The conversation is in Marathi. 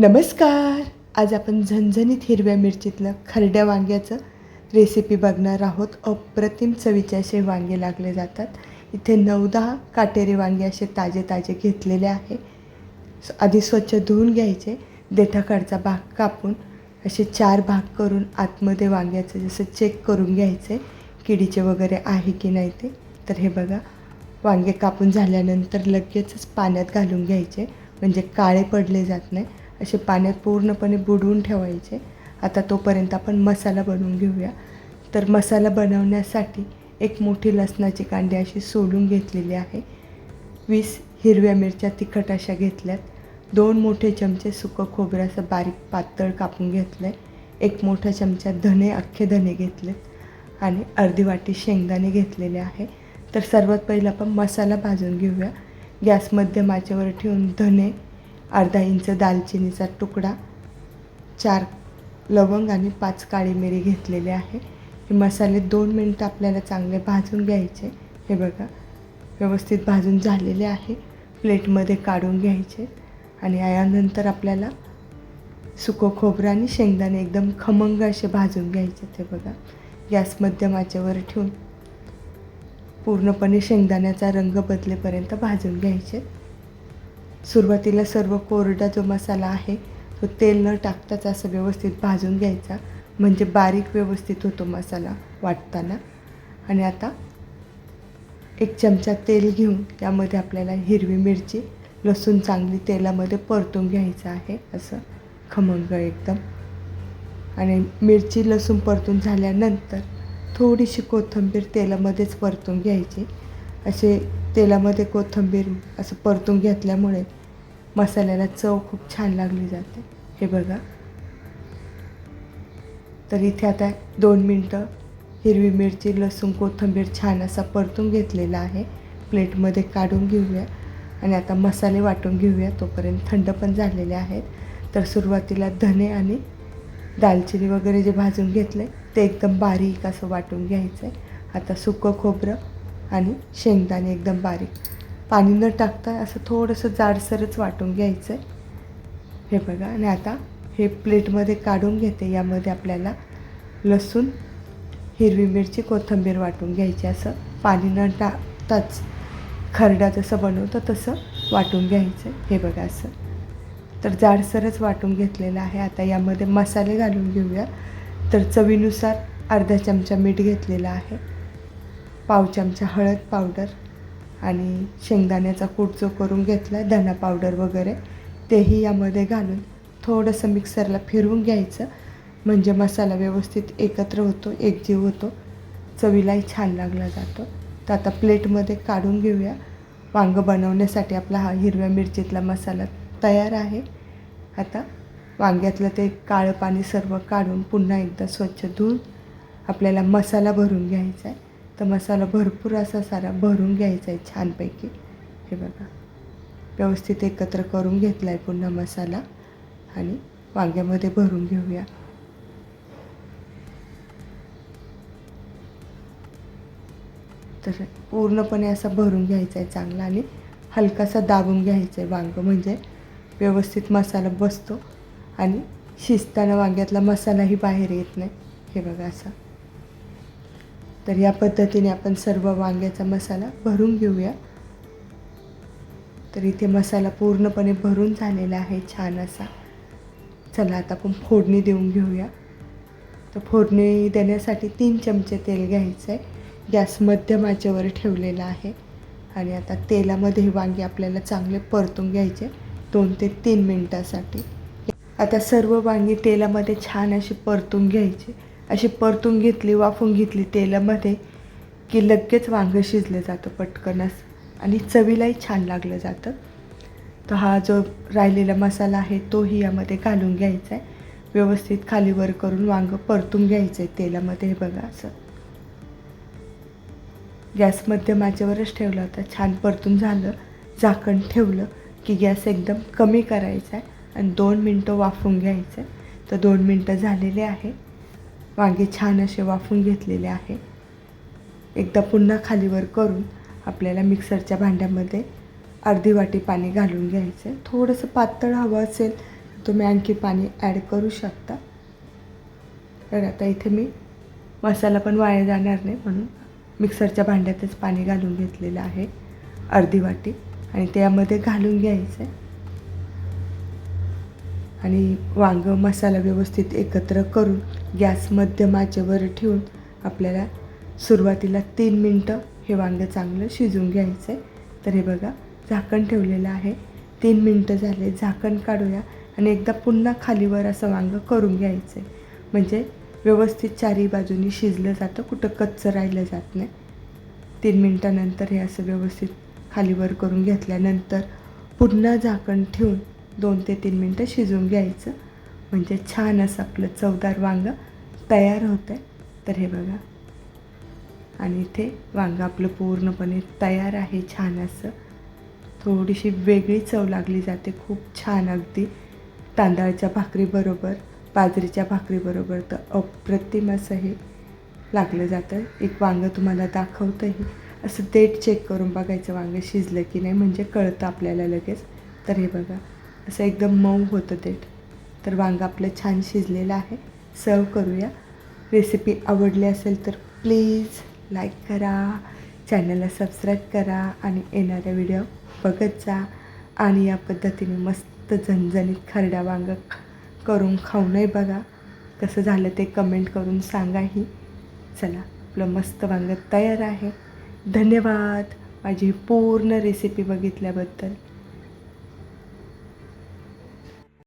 नमस्कार. आज आपण झणझणीत हिरव्या मिरचीतलं खरड्या वांग्याचं रेसिपी बघणार आहोत. अप्रतिम चवीचे असे वांगे लागले जातात. इथे नऊ दहा काटेरी वांगे असे ताजे ताजे घेतलेले आहे. आधी स्वच्छ धुवून घ्यायचे. देठाकडचा भाग कापून असे चार भाग करून आतमध्ये वांग्याचं जसं चेक करून घ्यायचे. किडीचे वगैरे आहे की नाही ते. तर हे बघा. वांगे कापून झाल्यानंतर लगेचच पाण्यात घालून घ्यायचे. म्हणजे काळे पडले जात नाही. असे पाण्यात पूर्णपणे बुडवून ठेवायचे. आता तोपर्यंत आपण मसाला बनवून घेऊया. तर मसाला बनवण्यासाठी एक मोठी लसणाची कांडी अशी सोलून घेतलेली आहे. वीस हिरव्या मिरच्या तिखट अशा घेतल्यात. दोन मोठे चमचे सुकं खोबरं असं बारीक पातळ कापून घेतलं आहे एक मोठा चमचा धने अख्खे धने घेतलेत. आणि अर्धी वाटी शेंगदाणे घेतलेले आहे. तर सर्वात पहिलं आपण मसाला भाजून घेऊया. गॅस मध्यम आचेवर ठेवून धने अर्धा इंच दालचिनीचा तुकडा चार लवंग आणि पाच काळी मिरी घेतलेले आहे. हे मसाले दोन मिनटं आपल्याला चांगले भाजून घ्यायचे. हे बघा व्यवस्थित भाजून झालेले आहे. प्लेटमध्ये काढून घ्यायचे आणि यानंतर आपल्याला सुकं खोबरं आणि शेंगदाणे एकदम खमंग असे भाजून घ्यायचे ते बघा. गॅस मध्यम आचेवर ठेवून पूर्णपणे शेंगदाण्याचा रंग बदलेपर्यंत भाजून घ्यायचे. सुरुवातीला सर्व कोरडा जो मसाला आहे तो तेल न टाकताच असं व्यवस्थित भाजून घ्यायचा. म्हणजे बारीक व्यवस्थित होतो मसाला वाटताना. आणि आता एक चमचा तेल घेऊन त्यामध्ये आपल्याला हिरवी मिरची लसूण चांगली तेलामध्ये परतून घ्यायचं आहे असं खमंग एकदम. आणि मिरची लसूण परतून झाल्यानंतर थोडीशी कोथिंबीर तेलामध्येच परतून घ्यायची. असे तेलामध्ये कोथिंबीर असं परतून घेतल्यामुळे मसाल्याला चव खूप छान लागली जाते. हे बघा. तर इथे आता दोन मिनटं हिरवी मिरची लसूण कोथिंबीर छान असा परतून घेतलेला आहे. प्लेटमध्ये काढून घेऊया. आणि आता मसाले वाटून घेऊया. तोपर्यंत थंड पण झालेले आहेत. तर सुरुवातीला धने आणि दालचिनी वगैरे जे भाजून घेतले ते एकदम बारीक असं वाटून घ्यायचं आहे आता सुकं खोबरं आणि शेंगदाणे एकदम बारीक पाणी न टाकता असं थोडंसं जाडसरच वाटून घ्यायचं आहे. हे बघा आणि आता हे प्लेटमध्ये काढून घेते. यामध्ये आपल्याला लसूण हिरवी मिरची कोथिंबीर वाटून घ्यायची. असं पाणी न टाकताच खरडा जसं बनवतं तसं वाटून घ्यायचं. हे बघा असं. तर जाडसरच वाटून घेतलेलं आहे. आता यामध्ये मसाले घालून घेऊया. तर चवीनुसार अर्धा चमचा मीठ घेतलेला आहे. पाव चमचा हळद पावडर. आणि शेंगदाण्याचा कूट जो करून घेतला आहे धना पावडर वगैरे तेही यामध्ये घालून थोडंसं मिक्सरला फिरवून घ्यायचं. म्हणजे मसाला व्यवस्थित एकत्र होतो एकजीव होतो. चवीलाही छान लागला जातो. तर आता प्लेटमध्ये काढून घेऊया. वांगं बनवण्यासाठी आपला हा हिरव्या मिरचीतला मसाला तयार आहे. आता वांग्यातलं ते काळं पाणी सर्व काढून पुन्हा एकदा स्वच्छ धुवून आपल्याला मसाला भरून घ्यायचा आहे. तर मसाला भरपूर असा सारा भरून घ्यायचा आहे छानपैकी. हे बघा. व्यवस्थित एकत्र करून घेतला आहे पुन्हा मसाला. आणि वांग्यामध्ये भरून घेऊया. तर पूर्णपणे असा भरून घ्यायचा आहे चांगला आणि हलकासा दाबून घ्यायचा आहे वांगं. म्हणजे व्यवस्थित मसाला बसतो आणि शिजताना वांग्यातला मसालाही बाहेर येत नाही. हे बघा असा. तर या पद्धतीने आपण सर्व वांग्याचा मसाला भरून घेऊया. तर इथे मसाला पूर्णपणे भरून झालेला आहे छान असा. चला आता आपण फोडणी देऊन घेऊया. तर फोडणी देण्यासाठी तीन चमचे तेल घ्यायचं आहे गॅस मध्यम आचेवर ठेवलेला आहे. आणि आता तेलामध्ये हे वांगे आपल्याला चांगले परतून घ्यायचे दोन ते तीन मिनटासाठी. आता सर्व वांगी तेलामध्ये छान अशी परतून घ्यायची. अशी परतून घेतली वाफून घेतली तेलामध्ये की लगेच वांगं शिजलं जातं पटकनच आणि चवीलाही छान लागलं जातं. तर हा जो राहिलेला मसाला आहे तोही यामध्ये घालून घ्यायचा आहे. व्यवस्थित खालीवर करून वांगं परतून घ्यायचं आहे तेलामध्ये हे बघा असं. गॅस मध्यमाच्यावरच ठेवला होता छान परतून झालं झाकण ठेवलं की गॅस एकदम कमी करायचा आहे. आणि दोन मिनटं वाफून घ्यायचं आहे. तर दोन मिनटं झालेले आहे. वांगे छान असे वाफून घेतलेले आहे. एकदा पुन्हा खालीवर करून आपल्याला मिक्सरच्या भांड्यामध्ये अर्धी वाटी पाणी घालून घ्यायचं आहे थोडंसं पातळ हवं असेल तुम्ही आणखी पाणी ॲड करू शकता. तर आता इथे मी मसाला पण वाया जाणार नाही म्हणून मिक्सरच्या भांड्यातच पाणी घालून घेतलेलं आहे. अर्धी वाटी आणि त्यामध्ये घालून घ्यायचं आहे आणि वांगं मसाला व्यवस्थित एकत्र करून गॅस मध्यमाचेवर ठेवून आपल्याला सुरुवातीला तीन मिनटं हे वांगं चांगलं शिजून घ्यायचं आहे तर हे बघा झाकण ठेवलेलं आहे. तीन मिनटं झाले झाकण काढूया आणि एकदा पुन्हा खालीवर असं वांगं करून घ्यायचं आहे म्हणजे व्यवस्थित चारही बाजूनी शिजलं जातं कुठं कच्चं राहिलं जात नाही. तीन मिनटानंतर हे असं व्यवस्थित खालीवर करून घेतल्यानंतर पुन्हा झाकण ठेवून दोन ते तीन मिनटं शिजवून घ्यायचं. म्हणजे छान असं आपलं चवदार वांगं तयार होतं आहे तर हे बघा. आणि इथे वांगं आपलं पूर्णपणे तयार आहे छान असं. थोडीशी वेगळी चव लागली जाते. खूप छान अगदी. तांदळाच्या भाकरीबरोबर बाजरीच्या भाकरीबरोबर तर अप्रतिम असं हे लागलं जातं. एक वांगं तुम्हाला दाखवतंही. असं देठ चेक करून बघायचं वांगं शिजलं की नाही. म्हणजे कळतं आपल्याला लगेच. तर हे बघा. असं एकदम मऊ होतं ते. तर वांगं आपलं छान शिजलेलं आहे. सर्व करूया. रेसिपी आवडली असेल तर प्लीज लाईक करा. चॅनलला सबस्क्राईब करा आणि येणाऱ्या व्हिडिओ बघत जा. आणि या पद्धतीने मस्त झणझणीत खरड्या वांग करून खाऊनही बघा. कसं झालं ते कमेंट करून सांगाही. चला आपलं मस्त वांगं तयार आहे. धन्यवाद. माझी पूर्ण रेसिपी बघितल्याबद्दल.